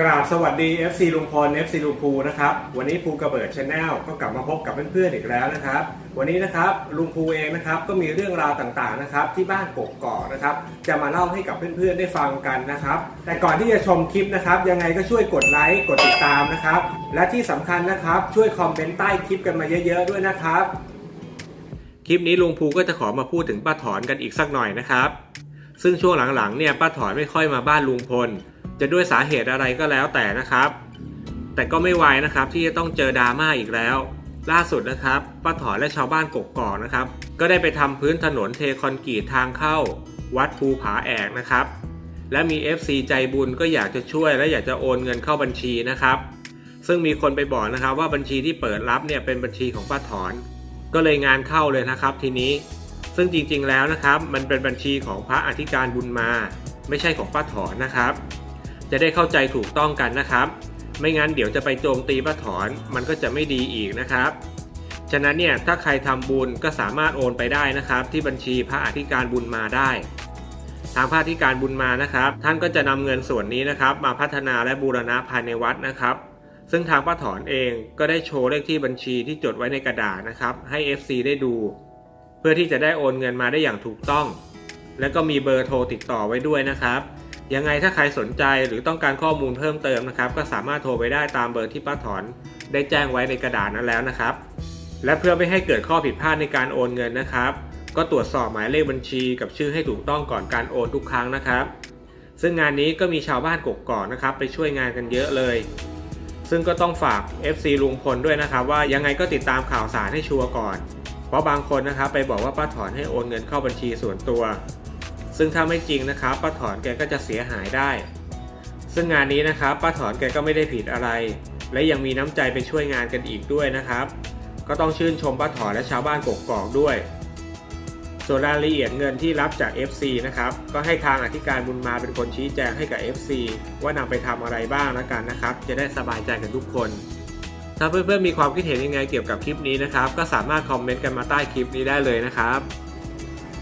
กราบสวัสดี FC ลุงพล FC ลุงภูนะครับ วันนี้ภูกระเบิดชาแนลก็กลับมาพบกับเพื่อนๆอีกแล้วนะครับ วันนี้นะครับลุงภูเองนะครับก็มีเรื่องราวต่างๆนะครับที่บ้านกกอกนะครับ จะมาเล่าให้กับเพื่อนๆได้ฟังกันนะครับ แต่ก่อนที่จะชมคลิปนะครับยังไงก็ช่วยกดไลค์กดติดตามนะครับ และที่สำคัญนะครับช่วยคอมเมนต์ใต้คลิปกันมาเยอะๆด้วยนะครับ คลิปนี้ลุงภูก็จะขอมาพูดถึงป้าถอนกันอีกสักหน่อยนะครับ ซึ่งช่วงหลังๆเนี่ยป้าถอนไม่ค่อยมาบ้านลุงพล จะด้วยสาเหตุอะไรก็แล้วแต่นะครับ แต่ก็ไม่ไวนะครับที่จะต้องเจอดราม่าอีกแล้ว ล่าสุดนะครับป้าถอนและชาวบ้านกกอกนะครับ ก็ได้ไปทำพื้นถนนเทคอนกรีตทางเข้า วัดภูผาแอกนะครับ และมี FC ใจบุญก็อยากจะช่วยและอยากจะโอนเงินเข้าบัญชีนะครับ ซึ่งมีคนไปบอกนะครับว่าบัญชีที่เปิดรับเนี่ยเป็นบัญชีของป้าถอน ก็เลยงานเข้าเลยนะครับทีนี้ ซึ่งจริงๆแล้วนะครับ มันเป็นบัญชีของพระอธิการบุญมา ไม่ใช่ของป้าถอนนะครับ จะได้เข้าใจถูกต้องกันนะครับ ไม่งั้นเดี๋ยวจะไปโจมตีป้าถอนมันก็จะไม่ดีอีกนะครับ ฉะนั้นเนี่ยถ้าใครทำบุญก็สามารถโอนไปได้นะครับ ที่บัญชีพระอธิการบุญมาได้ ทางพระอธิการบุญมานะครับ ท่านก็จะนำเงินส่วนนี้นะครับ มาพัฒนาและบูรณะภายในวัดนะครับ ซึ่งทางป้าถอนเองก็ได้โชว์เลขที่บัญชีที่จดไว้ในกระดาษนะครับ ให้ FC ได้ดู เพื่อที่จะได้โอนเงินมาได้อย่างถูกต้อง และก็มีเบอร์โทรติดต่อไว้ด้วยนะครับ ยังไงถ้าใครสนใจหรือต้องการข้อมูลเพิ่มเติมนะครับ ก็สามารถโทรไปได้ตามเบอร์ที่ป้าถอนได้แจ้งไว้ในกระดาษนั้นแล้วนะครับ และเพื่อไม่ให้เกิดข้อผิดพลาดในการโอนเงินนะครับ ก็ตรวจสอบหมายเลขบัญชีกับชื่อให้ถูกต้องก่อนการโอนทุกครั้งนะครับ ซึ่งงานนี้ก็มีชาวบ้านกกอกนะครับ ไปช่วยงานกันเยอะเลย ซึ่งก็ต้องฝาก FC ลุงพลด้วยนะครับ ว่ายังไงก็ติดตามข่าวสารให้ชัวร์ก่อน เพราะบางคนนะครับไปบอกว่าป้าถอนให้โอนเงินเข้าบัญชีส่วนตัว ซึ่งถ้าไม่จริงนะครับป้าถอนแกก็จะเสียหายได้ ซึ่งงานนี้นะครับป้าถอนแกก็ไม่ได้ผิดอะไร และยังมีน้ำใจไปช่วยงานกันอีกด้วยนะครับ ก็ต้องชื่นชมป้าถอนและชาวบ้านกกอกด้วย ส่วนรายละเอียดเงินที่รับจาก FC นะครับก็ให้ทางอธิการบุญมาเป็นคนชี้แจงให้กับ FC ว่านำไปทำอะไรบ้างแล้วกันนะครับ จะได้สบายใจกันทุกคนถ้าเพื่อนๆมีความคิดเห็นยังไงเกี่ยวกับคลิปนี้นะครับ ก็สามารถคอมเมนต์กันมาใต้คลิปนี้ได้เลยนะครับ